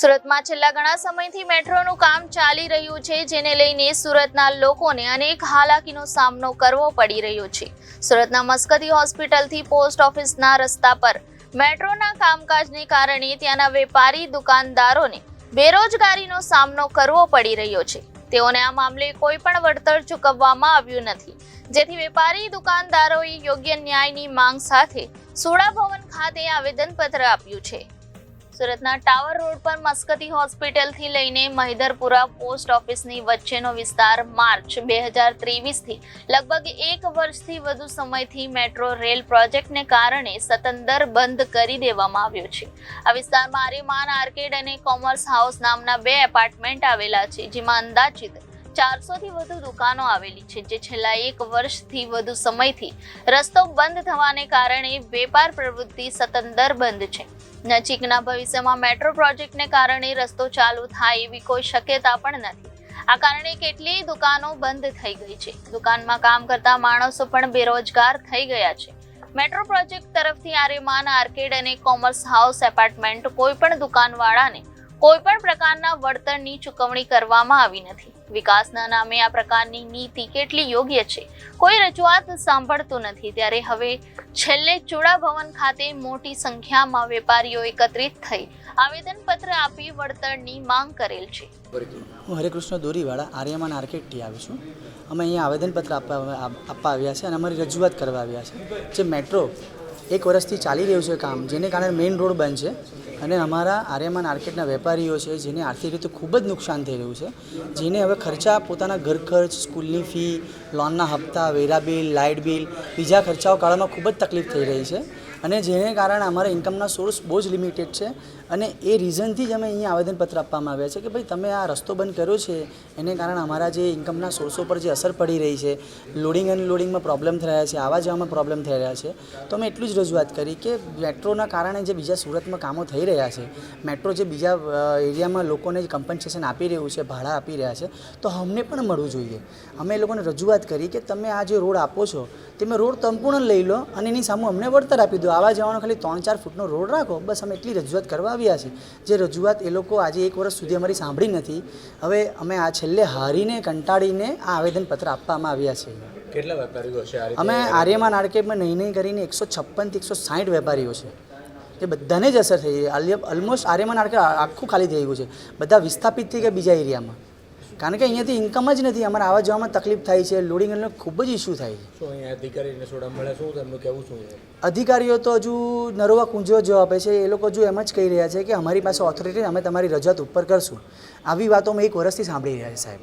સુરતમાં છેલ્લા ઘણા સમયથી મેટ્રોનું કામ ચાલી રહ્યું છે, જેને લઈને સુરતના લોકોને અનેક હાલાકીનો સામનો કરવો પડી રહ્યો છે. સુરતના મસ્કતી હોસ્પિટલથી પોસ્ટ ઓફિસના રસ્તા પર મેટ્રોના કામકાજને કારણે ત્યાંના વેપારી દુકાનદારોને બેરોજગારીનો સામનો કરવો પડી રહ્યો છે. તેઓને આ મામલે કોઈ પણ વળતર ચૂકવવામાં આવ્યું નથી. જેથી વેપારી દુકાનદારોએ યોગ્ય ન્યાયની માંગ સાથે સોડા ભવન ખાતે આવેદનપત્ર આપ્યું છે. સુરતના ટાવર રોડ પર મસ્કતી હોસ્પિટલથી લઈને મહિધરપુરા પોસ્ટ ઓફિસની વચ્ચેનો વિસ્તાર માર્ચ બે હજાર ત્રેવીસથી લગભગ એક વર્ષથી વધુ સમયથી મેટ્રો રેલ પ્રોજેક્ટને કારણે સતંદર બંધ કરી દેવામાં આવ્યો છે. આ વિસ્તારમાં આર્યમાન આર્કેડ અને કોમર્સ હાઉસ નામના બે એપાર્ટમેન્ટ આવેલા છે, જેમાં અંદાજિત ચારસોથી વધુ દુકાનો આવેલી છે, જે છેલ્લા એક વર્ષથી વધુ સમયથી રસ્તો બંધ થવાને કારણે વેપાર પ્રવૃત્તિ સતંદર બંધ છે. નજીકના ભવિષ્યમાં મેટ્રો પ્રોજેક્ટને કારણે રસ્તો ચાલુ થાય એવી કોઈ શક્યતા પણ નથી. આ કારણે કેટલીય દુકાનો બંધ થઈ ગઈ છે. દુકાનમાં કામ કરતા માણસો પણ બેરોજગાર થઈ ગયા છે. મેટ્રો પ્રોજેક્ટ તરફથી આર્યમાન આર્કેડ અને કોમર્સ હાઉસ એપાર્ટમેન્ટ કોઈ પણ દુકાનવાળાને કોઈ પણ પ્રકારના વળતરની ચૂકવણી કરવામાં આવી નથી. વિકાસના નામે આ પ્રકારની નીતિ કેટલી યોગ્ય છે, કોઈ રજૂઆત સાંભળતું નથી. ત્યારે હવે છેલ્લે ચૂડા ભવન ખાતે મોટી સંખ્યામાં વેપારીઓ એકત્રિત થઈ આવેદનપત્ર આપી વળતરની માંગ કરેલ છે. હું હરેકૃષ્ણ દોરીવાળા, આર્યમાન આર્કેટથી આવી છું. અમે અહીંયા આવેદનપત્ર આપવા આપવા આવ્યા છે અને અમારી રજૂઆત કરવા આવ્યા છે. જે મેટ્રો એક વર્ષથી ચાલી રહ્યું છે કામ, જેને કારણે મેઇન રોડ બંધ છે. અને અમારા આર્યમાન આર્કેટના વેપારીઓ છે, જેને આર્થિક રીતે ખૂબ જ નુકસાન થઈ રહ્યું છે, જેને હવે ખર્ચા પોતાના ઘર ખર્ચ, સ્કૂલની ફી, લોનના હપ્તા, વેરા બિલ, લાઇટ બિલ, બીજા ખર્ચાઓ કાઢવામાં ખૂબ જ તકલીફ થઈ રહી છે. અને જેને કારણે અમારા ઇન્કમના સોર્સ બહુ જ લિમિટેડ છે. અને એ રીઝનથી જ અમે અહીંયા આવેદનપત્ર આપવામાં આવ્યા છે કે ભાઈ, તમે આ રસ્તો બંધ કર્યો છે, એને કારણે અમારા જે ઇન્કમના સોર્સો પર જે અસર પડી રહી છે લોડિંગ અને લોડિંગમાં પ્રોબ્લેમ રહ્યા છે, આવા જવામાં પ્રોબ્લેમ થઈ રહ્યા છે. તો અમે એટલું જ રજૂઆત કરી કે મેટ્રોના કારણે જે બીજા સુરતમાં કામો થઈ રહ્યા છે, મેટ્રો જે બીજા એરિયામાં લોકોને જે કમ્પન્સેશન આપી રહ્યું છે, ભાડા આપી રહ્યા છે, તો અમને પણ મળવું જોઈએ. અમે એ લોકોને રજૂઆત કરી કે તમે આ જે રોડ આપો છો તમે રોડ સંપૂર્ણ લઈ લો અને એની સામે અમને વળતર આપી દો. આવા જવાનો ખાલી ત્રણ ચાર ફૂટનો રોડ રાખો, બસ અમે એટલી રજૂઆત કરવા આવ્યા છીએ. જે રજૂઆત એ લોકો આજે એક વર્ષ સુધી અમારી સાંભળી નથી. હવે અમે આ છેલ્લે હારીને કંટાળીને આ આવેદનપત્ર આપવામાં આવ્યા છે કેટલા વેપારીઓ છે અમે આર્યમાન આર્કેટમાં નહીં નહીં કરીને એકસો છપ્પનથી એકસો સાઠ વેપારીઓ છે. એ બધાને જ અસર થઈ ઓલમોસ્ટ આર્યમાન આર્કેટ આખું ખાલી થઈ ગયું છે. બધા વિસ્થાપિત થઈ ગયા બીજા એરિયામાં. કારણ કે અહીંયાથી ઇન્કમ જ નથી. અમારે આવવા જવામાં તકલીફ થાય છે લોડિંગ અને ખૂબ જ ઇસ્યુ થાય છે. અધિકારીને સોડા મળે? શું તેમનું કેવું શું અધિકારીઓ તો હજુ નરોવા કુંજો જવાબ આપે છે. એ લોકો હજુ એમ જ કહી રહ્યા છે કે અમારી પાસે ઓથોરિટી અમે તમારી રજૂઆત ઉપર કરશું. આવી વાતો અમે એક વર્ષથી સાંભળી રહ્યા છે સાહેબ.